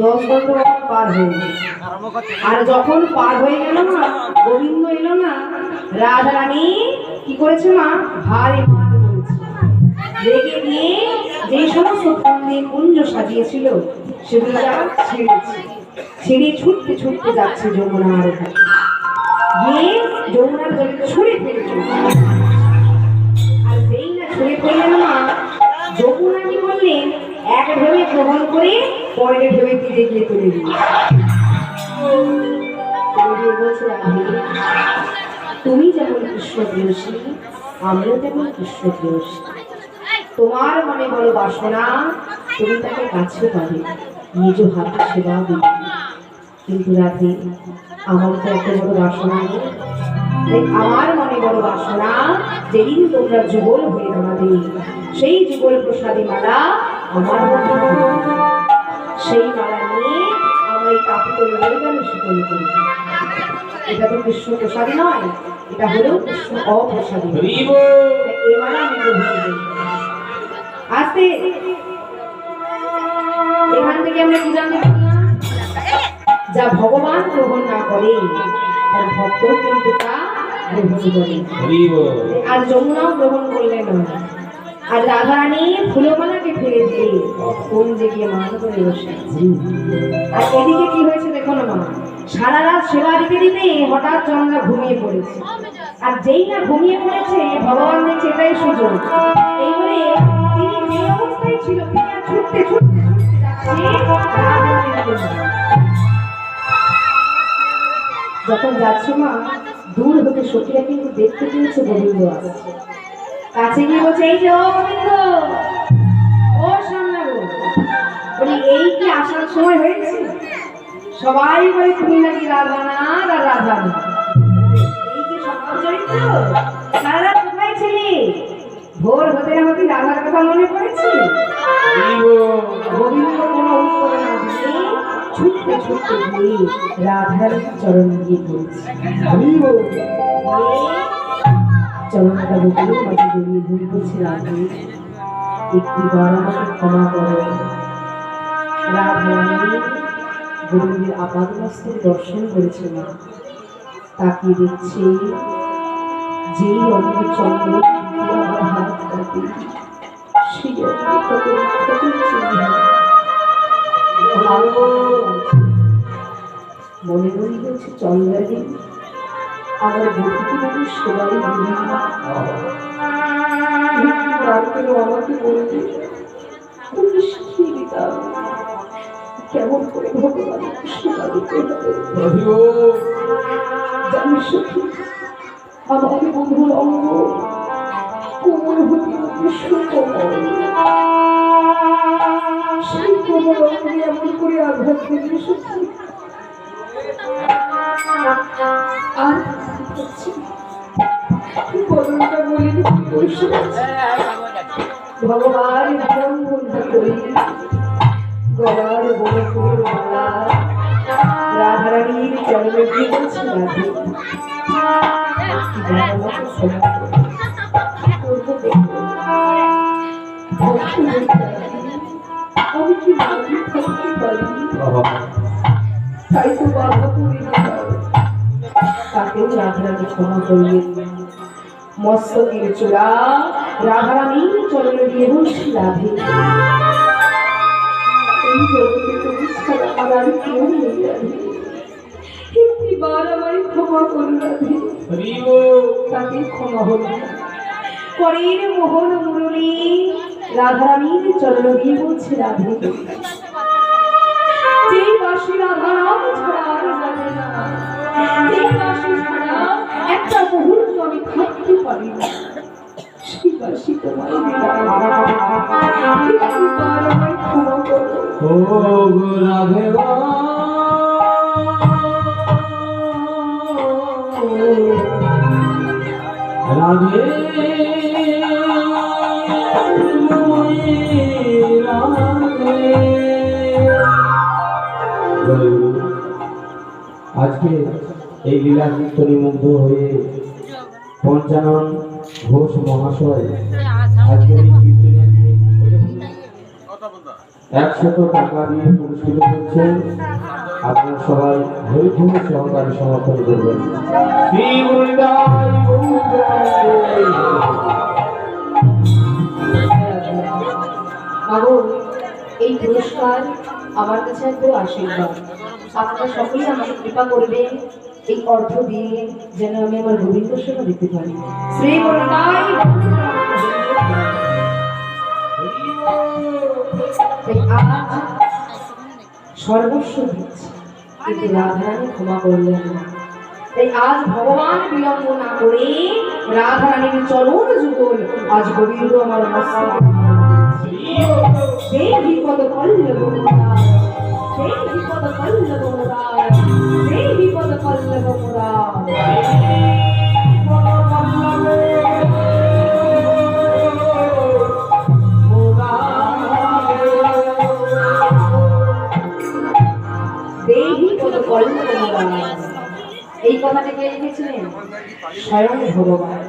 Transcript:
দশ ঘণ্টা পার হয়ে। আর যখন পার হয়ে গেল না, গোবিন্দ এলো না কি করেছে মা? ভারী যে সমস্ত কুঞ্জ সাজিয়েছিল, সেগুলো ছুটতে ছুটতে যাচ্ছে যমুনার গিয়ে ছুঁড়ে ফেলেছে আর যেই না ছুঁড়ে ফেললেন মা যমুনা কি করলেন এক ঢেবে গ্রহণ করে পরের ঢেবে তীরে গিয়ে তুলে রাধে, তুমি যেমন কৃষ্ণ প্রেয়সী আমিও তেমন কৃষ্ণ প্রেয়সী তোমার মনে বড় বাসনা তুমি তাকে কাছে পাবে নিজ হাতে সেবা দিবে। কিন্তু রাধে আমার তো এত বড় বাসনা নেই। আমার মনে বড় বাসনা যেদিন তোমরা যুগল হয়ে দাঁড়াবে সেই যুগল প্রসাদী মালা আমার থাকবে। সেই মালা নিয়ে আমরা এই কাপড় করি এটা তো কৃষ্ণ প্রসাদী নয় এটা হলো কৃষ্ণ অপ্রসাদী। এ মালা আমি গ্রহণ আস্তে এখান থেকে আমরা কি জানতে যা ভগবান গ্রহণ না করে তার ভক্ত কিন্তু তা গ্রহণ করে আর যমুনাও গ্রহণ করলেন না আর রাধারানী ফুলমালাকে ফেলে দিয়ে কোন যে গিয়ে মান করে বসে আর এদিকে কি হয়েছে দেখো না মা? সারা রাত সেবা দিতে দিতে হঠাৎ চন্দ্রা ঘুমিয়ে পড়েছে। আর যেই না ঘুমিয়ে পড়েছে, ভগবান দেখছে এটাই সুযোগ। এই বলে তিনি যে অবস্থায় ছিল ছুটতে ছুটতে। যখন যাচ্ছে মা, দূর হতে সখীরা কিন্তু দেখতে পেয়েছে গোবিন্দ আসছে কাছে গিয়ে বলছে এই যে ও গোবিন্দ বলি, এই কি আসার সময় হয়েছে? সবাই বলে, তুমি নাকি রাধা না আর রাধা না? এই কি চরিত্র? সারা কোথায় ছিলি? ভোর হতে না রাধার কথা মনে পড়েছে? রাধার চরণ গিয়ে চরণটা বুকের মাঝে জড়িয়ে ধরতেছে রাধে একটি বার দর্শন করেছে মা তাকিয়ে দেখছে যেই অঙ্গ চন্দ্র আমার সেই অঙ্গে মনে মনে হচ্ছে চন্দ্রানী আমার বধূকে মানুষ সবাই দিবি তারপরে আমাকে তুমি শিখিয়ে দিতাম কেমন করে ভগবানকে সেবা দিতে আমার বন্ধুর অঙ্গ কোমল হতে হতে এমন করে আঘাত দেবে সখী আর হচ্ছে বদনটা বলে বসে আছে। ভগবান বন্ধু করি। গলার বড় মালা। রাধারানীর চরণে রাধে আমি কি থাকতে পারি তাই তো বাবা করে তাকেও রাধারানী ক্ষমা করলেন মস্তকের চূড়া রাধারানী চরণে দিয়ে বলছি রাধে এই জগতে তুমি ছাড়া আমার আর কেউ নেই একটিবার আমায় ক্ষমা করো রাধে। তাকে ক্ষমা হল। করের মোহন মুরলী রাধারানীর চরণ দিয়ে বলছে রাধে আমায় রাধে। আজকে এই লীলা কীর্তনে মুগ্ধ হয়ে পঞ্চানন ঘোষ মহাশয় আজকে এই কীর্তনে একশত টাকা দিয়ে পুরস্কৃত করছেন আপনারা সবাই হরিভূম সহকারে সমর্থন করবেন। এই পুরস্কার আমার কাছে এক বড় আশীর্বাদ। আপনারা সকলেই আমাকে কৃপা করবেন। এই অর্থ দিয়ে যেন আমি আমার গোবিন্দ সেবা দিতে পারি সর্বস্ব দিচ্ছি, কিন্তু রাধারানী ক্ষমা করলেন না। তাই আজ ভগবান বিলম্ব না করে রাধারানীর চরণ যুগল, আজ গোবিন্দ আমার সেই বিপদ সেই বিপদ এই কথাটা কে লিখেছিলেন? স্বয়ং ভগবান।